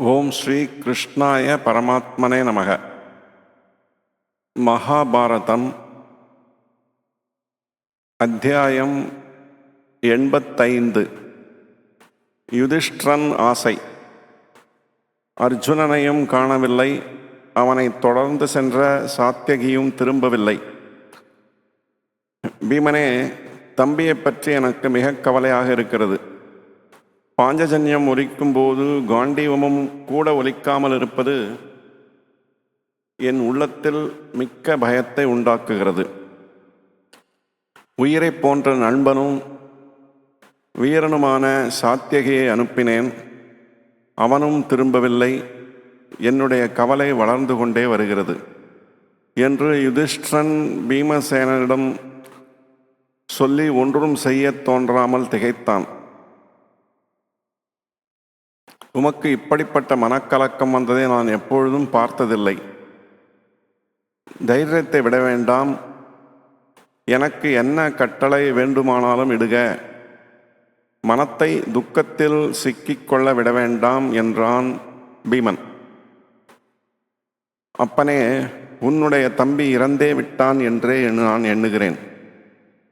ஓம் ஸ்ரீ கிருஷ்ணாய பரமாத்மனே நமக. மகாபாரதம் அத்தியாயம் எண்பத்தைந்து. யுதிஷ்டிரன் ஆசை. அர்ஜுனனையும் காணவில்லை. அவனை தொடர்ந்து சென்ற சாத்தியகியும் திரும்பவில்லை. பீமனே தம்பியைப் பற்றி எனக்கு மிக கவலையாக இருக்கிறது. பாஞ்சஜன்யம் ஒலிக்கும் போது காண்டீவமும் கூட ஒலிக்காமல் இருப்பது என் உள்ளத்தில் மிக்க பயத்தை உண்டாக்குகிறது. உயிரைப் போன்ற நண்பனும் வீரனுமான சாத்தியகையை அனுப்பினேன். அவனும் திரும்பவில்லை. என்னுடைய கவலை வளர்ந்து கொண்டே வருகிறது. என்று யுதிஷ்டன் பீமசேனனிடம் சொல்லி ஒன்றும் செய்யத் தோன்றாமல் திகைத்தான். உமக்கு இப்படிப்பட்ட மனக்கலக்கம் வந்ததை நான் எப்பொழுதும் பார்த்ததில்லை. தைரியத்தை விட வேண்டாம். எனக்கு என்ன கட்டளை வேண்டுமானாலும் இடுக. மனத்தை துக்கத்தில் சிக்கிக்கொள்ள விட வேண்டாம் என்றான் பீமன். அப்பனே உன்னுடைய தம்பி இறந்தே விட்டான் என்றே நான் எண்ணுகிறேன்.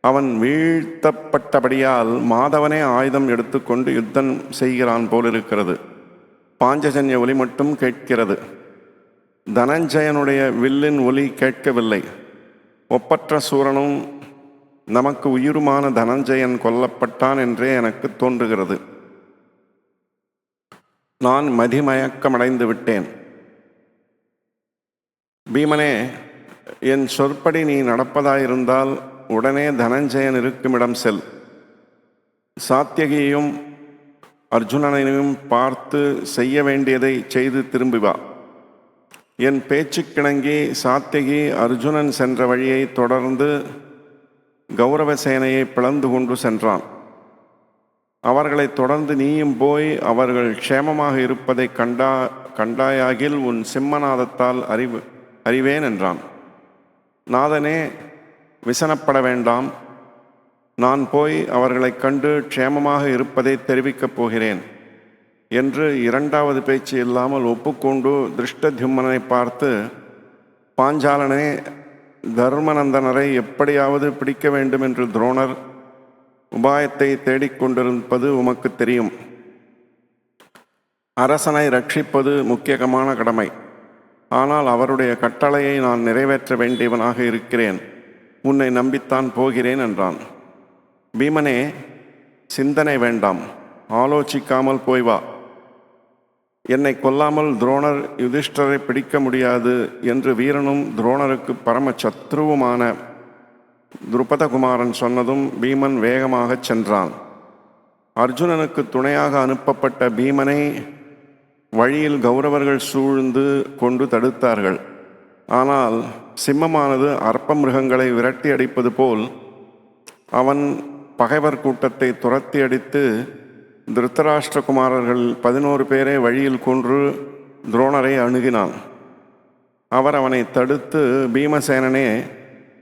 அவன் வீழ்த்தப்பட்டபடியால் மாதவனே ஆயுதம் எடுத்துக்கொண்டு யுத்தம் செய்கிறான் போலிருக்கிறது. பாஞ்சஜன்ய ஒலி மட்டும் கேட்கிறது. தனஞ்சயனுடைய வில்லின் ஒலி கேட்கவில்லை. ஒப்பற்ற சூரனும் நமக்கு உயிருமான தனஞ்சயன் கொல்லப்பட்டான் என்றே எனக்கு தோன்றுகிறது. நான் மதிமயக்கமடைந்து விட்டேன். பீமனே என் சொற்படி நீ நடப்பதாயிருந்தால் உடனே தனஞ்சயன் இருக்குமிடம் செல். சாத்தியகியையும் அர்ஜுனனையும் பார்த்து செய்ய வேண்டியதை செய்து திரும்பி வா. என் பேச்சுக்கிணங்கி சாத்தியகி அர்ஜுனன் சென்ற வழியை தொடர்ந்து கௌரவ சேனையை பிளந்து கொண்டு சென்றான். அவர்களை தொடர்ந்து நீயும் போய் அவர்கள் க்ஷேமமாக இருப்பதை கண்டா கண்டாயாகில் உன் சிம்மநாதத்தால் அறிவு அறிவேன் என்றான். நாதனே விசனப்பட வேண்டாம். நான் போய் அவர்களை கண்டு க்ஷேமமாக இருப்பதை தெரிவிக்கப் போகிறேன் என்று இரண்டாவது பேச்சு இல்லாமல் ஒப்புக்கொண்டு திருஷ்டத்யும்மனை பார்த்து பாஞ்சாலனே தர்மநந்தனரை எப்படியாவது பிடிக்க வேண்டும் என்று துரோணர் உபாயத்தை தேடிக்கொண்டிருப்பது உமக்கு தெரியும். அரசனை ரட்சிப்பது முக்கியமான கடமை. ஆனால் அவருடைய கட்டளையை நான் நிறைவேற்ற வேண்டியவனாக இருக்கிறேன். உன்னை நம்பித்தான் போகிறேன் என்றான். பீமனே சிந்தனை வேண்டாம். ஆலோசிக்காமல் போய் வா. என்னை கொல்லாமல் துரோணர் யுதிஷ்டரை பிடிக்க முடியாது என்று வீரனும் துரோணருக்கு பரம சத்ருவுமான துருபதகுமாரன் சொன்னதும் பீமன் வேகமாகச் சென்றான். அர்ஜுனனுக்கு துணையாக அனுப்பப்பட்ட பீமனை வழியில் கௌரவர்கள் சூழ்ந்து கொண்டு தடுத்தார்கள். ஆனால் சிம்மமானது அற்ப மிருகங்களை விரட்டி அடிப்பது போல் அவன் பகைவர் கூட்டத்தை துரத்தி அடித்து திருத்தராஷ்டிரகுமாரர்கள் பதினோரு பேரை வழியில் கொன்று துரோணரை அணுகினான். அவர் அவனை தடுத்து பீமசேனனே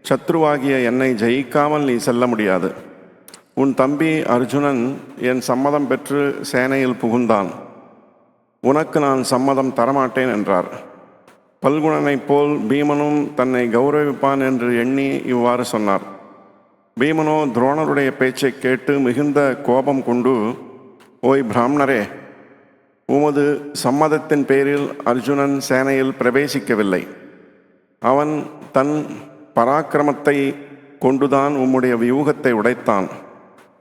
சத்ருவாகிய என்னை ஜெயிக்காமல் நீ செல்ல முடியாது. உன் தம்பி அர்ஜுனன் என் சம்மதம் பெற்று சேனையில் புகுந்தான். உனக்கு நான் சம்மதம் தரமாட்டேன் என்றார். பல்குணனைப் போல் பீமனும் தன்னை கௌரவிப்பான் என்று எண்ணி இவ்வாறு சொன்னார். பீமனோ துரோணருடைய பேச்சை கேட்டு மிகுந்த கோபம் கொண்டு ஓய் பிராமணரே உமது சம்மதத்தின் பேரில் அர்ஜுனன் சேனையில் பிரவேசிக்கவில்லை. அவன் தன் பராக்கிரமத்தை கொண்டுதான் உம்முடைய வியூகத்தை உடைத்தான்.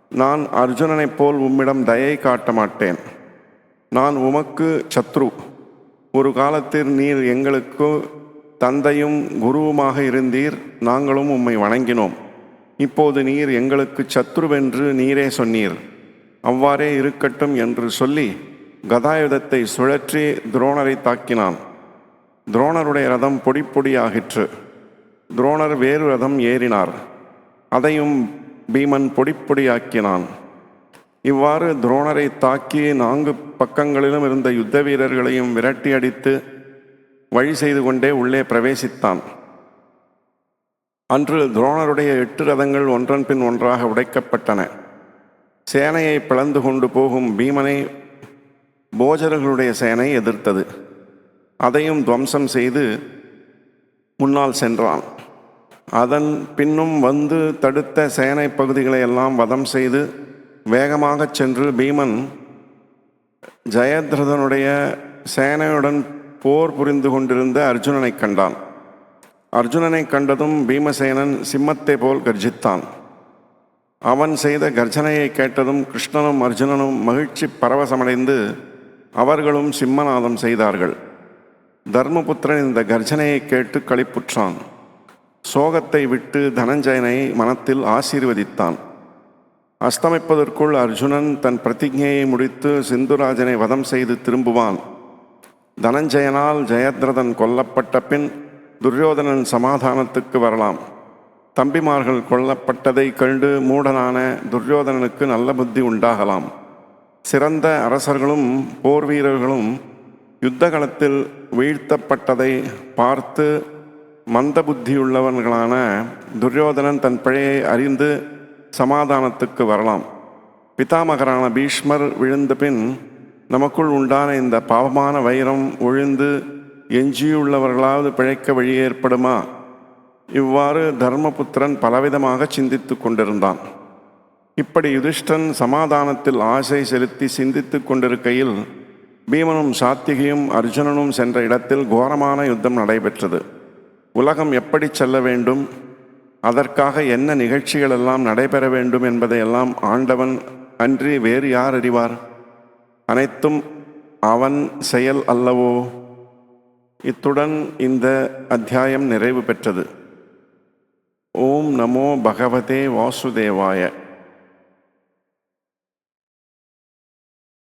நான் அர்ஜுனனைப் போல் உம்மிடம் தயை காட்ட மாட்டேன். நான் உமக்கு சத்ரு. ஒரு காலத்தில் நீர் எங்களுக்கு தந்தையும் குருவுமாக இருந்தீர். நாங்களும் உம்மை வணங்கினோம். இப்போது நீர் எங்களுக்கு சத்ருவென்று நீரே சொன்னீர். அவ்வாறே இருக்கட்டும் என்று சொல்லி கதாயுதத்தை சுழற்றி துரோணரை தாக்கினான். துரோணருடைய ரதம் பொடி பொடியாகிற்று துரோணர் வேறு ரதம் ஏறினார். அதையும் பீமன் பொடி பொடியாக்கினான் இவ்வாறு துரோணரை தாக்கி நான்கு பக்கங்களிலும் இருந்த யுத்த வீரர்களையும் விரட்டி அடித்து வழி செய்து கொண்டே உள்ளே பிரவேசித்தான். அன்று துரோணருடைய எட்டு ரதங்கள் ஒன்றன் பின் ஒன்றாக உடைக்கப்பட்டன. சேனையை பிளந்து கொண்டு போகும் பீமனை போஜர்களுடைய சேனை எதிர்த்தது. அதையும் துவம்சம் செய்து முன்னால் சென்றான். அதன் பின்னும் வந்து தடுத்த சேனை பகுதிகளை எல்லாம் வதம் செய்து வேகமாகச் சென்று பீமன் ஜெயத்ரதனுடைய சேனையுடன் போர் புரிந்து கொண்டிருந்த அர்ஜுனனை கண்டான். அர்ஜுனனை கண்டதும் பீமசேனன் சிம்மத்தை போல் கர்ஜித்தான். அவன் செய்த கர்ஜனையை கேட்டதும் கிருஷ்ணனும் அர்ஜுனனும் மகிழ்ச்சி பரவசமடைந்து அவர்களும் சிம்மநாதம் செய்தார்கள். தர்மபுத்திரன் இந்த கர்ஜனையை கேட்டு களிப்புற்றான். சோகத்தை விட்டு தனஞ்சயனை மனத்தில் ஆசீர்வதித்தான். அஸ்தமிப்பதற்குள் அர்ஜுனன் தன் பிரதிஜையை முடித்து சிந்துராஜனை வதம் செய்து திரும்புவான். தனஞ்சயனால் ஜெயத்ரதன் கொல்லப்பட்ட பின் துரியோதனன் சமாதானத்துக்கு வரலாம். தம்பிமார்கள் கொல்லப்பட்டதை கண்டு மூடனான துரியோதனனுக்கு நல்ல புத்தி உண்டாகலாம். சிறந்த அரசர்களும் போர் வீரர்களும் யுத்தகளத்தில் வீழ்த்தப்பட்டதை பார்த்து மந்த புத்தியுள்ளவர்களான துரியோதனன் தன் பிழையை அறிந்து சமாதானத்துக்கு வரலாம். பிதாமகரான பீஷ்மர் விழுந்த பின் நமக்குள் உண்டான இந்த பாவமான வைரம் ஒழிந்து எஞ்சியுள்ளவர்களாவது பிழைக்க வழி ஏற்படுமா? இவ்வாறு தர்மபுத்திரன் பலவிதமாக சிந்தித்து கொண்டிருந்தான். இப்படி யுதிஷ்டன் சமாதானத்தில் ஆசை செலுத்தி சிந்தித்து கொண்டிருக்கையில் பீமனும் சாத்திகியும் அர்ஜுனனும் சென்ற இடத்தில் கோரமான யுத்தம் நடைபெற்றது. உலகம் எப்படி செல்ல வேண்டும்? அதற்காக என்ன நிகழ்ச்சிகள் எல்லாம் நடைபெற வேண்டும் என்பதையெல்லாம் ஆண்டவன் அன்றி வேறு யார் அறிவார்? அனைத்தும் அவன் செயல் அல்லவோ? இத்துடன் இந்த அத்தியாயம் நிறைவு பெற்றது. ஓம் நமோ பகவதே வாசுதேவாய.